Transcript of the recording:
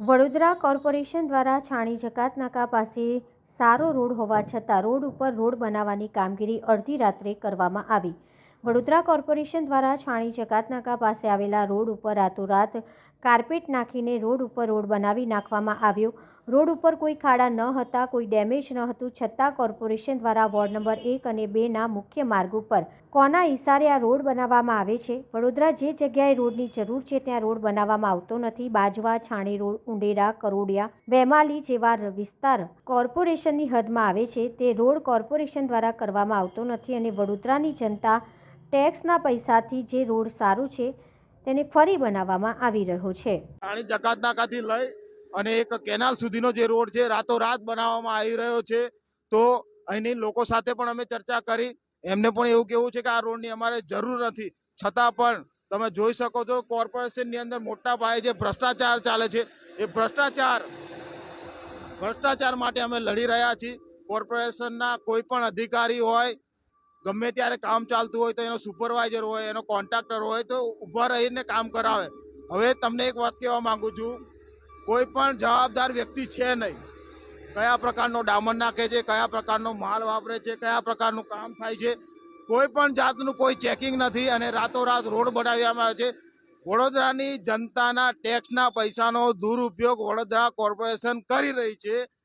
Vadodara corporation દ્વારા છાણી જકાત નાકા પાસે સારો રોડ હોવા છતાં રોડ ઉપર રોડ બનાવવાની કામગીરી અડધી રાત્રે કરવામાં આવી. વડોદરા કોર્પોરેશન દ્વારા છાણી જકાત નાકા પાસે આવેલા રોડ ઉપર રાતોરાત કાર્પેટ નાખીને રોડ ઉપર રોડ બનાવી નાખવામાં આવ્યો. રોડ ઉપર કોઈ ખાડા ન હતા, કોઈ ડેમેજ ન હતું, છતાં કોર્પોરેશન દ્વારા વોર્ડ નંબર એક અને બેના મુખ્ય માર્ગ ઉપર કોના ઇશારે આ રોડ બનાવવામાં આવે છે? વડોદરા જે જગ્યાએ રોડની જરૂર છે ત્યાં રોડ બનાવવામાં આવતો નથી. બાજવા, છાણી રોડ, ઉંડેરા, કરોડિયા, વેમાલી જેવા વિસ્તાર કોર્પોરેશનની હદમાં આવે છે. તે રોડ કોર્પોરેશન દ્વારા કરવામાં આવતો નથી અને વડોદરાની જનતા ટેક્સના પૈસાથી જે રોડ સારું છે તેને ફરી બનાવવામાં આવી રહ્યો છે. પાણી જકાતનાકાથી લઈ અને એક કેનાલ સુધીનો જે રોડ છે, રાતોરાત બનાવવામાં આવી રહ્યો છે. તો અહીંની લોકો સાથે પણ અમે ચર્ચા કરી. એમને પણ એવું કેવું છે કે આ રોડની અમારે જરૂર નથી. છતાં પણ તમે જોઈ શકો છો, કોર્પોરેશનની અંદર મોટા પાયે જે ભ્રષ્ટાચાર ચાલે છે, એ ભ્રષ્ટાચાર ભ્રષ્ટાચાર માટે અમે લડી રહ્યા છીએ. કોર્પોરેશનના કોઈ પણ અધિકારી હોય ગમે ત્યારે કામ ચાલતું હોય તો એનો સુપરવાઇઝર હોય, એનો કોન્ટ્રાક્ટર હોય તો ઊભા રહીને કામ કરાવે. હવે તમને એક વાત કહેવા માંગુ છું, કોઈ પણ જવાબદાર વ્યક્તિ છે નહીં. કયા પ્રકારનો ડામર નાખે છે, કયા પ્રકારનો માલ વાપરે છે, કયા પ્રકારનું કામ થાય છે, કોઈ પણ જાતનું કોઈ ચેકિંગ નથી અને રાતોરાત રોડ બનાવવામાં આવે છે. વડોદરાની જનતાના ટેક્સના પૈસાનો દુરુપયોગ વડોદરા કોર્પોરેશન કરી રહી છે.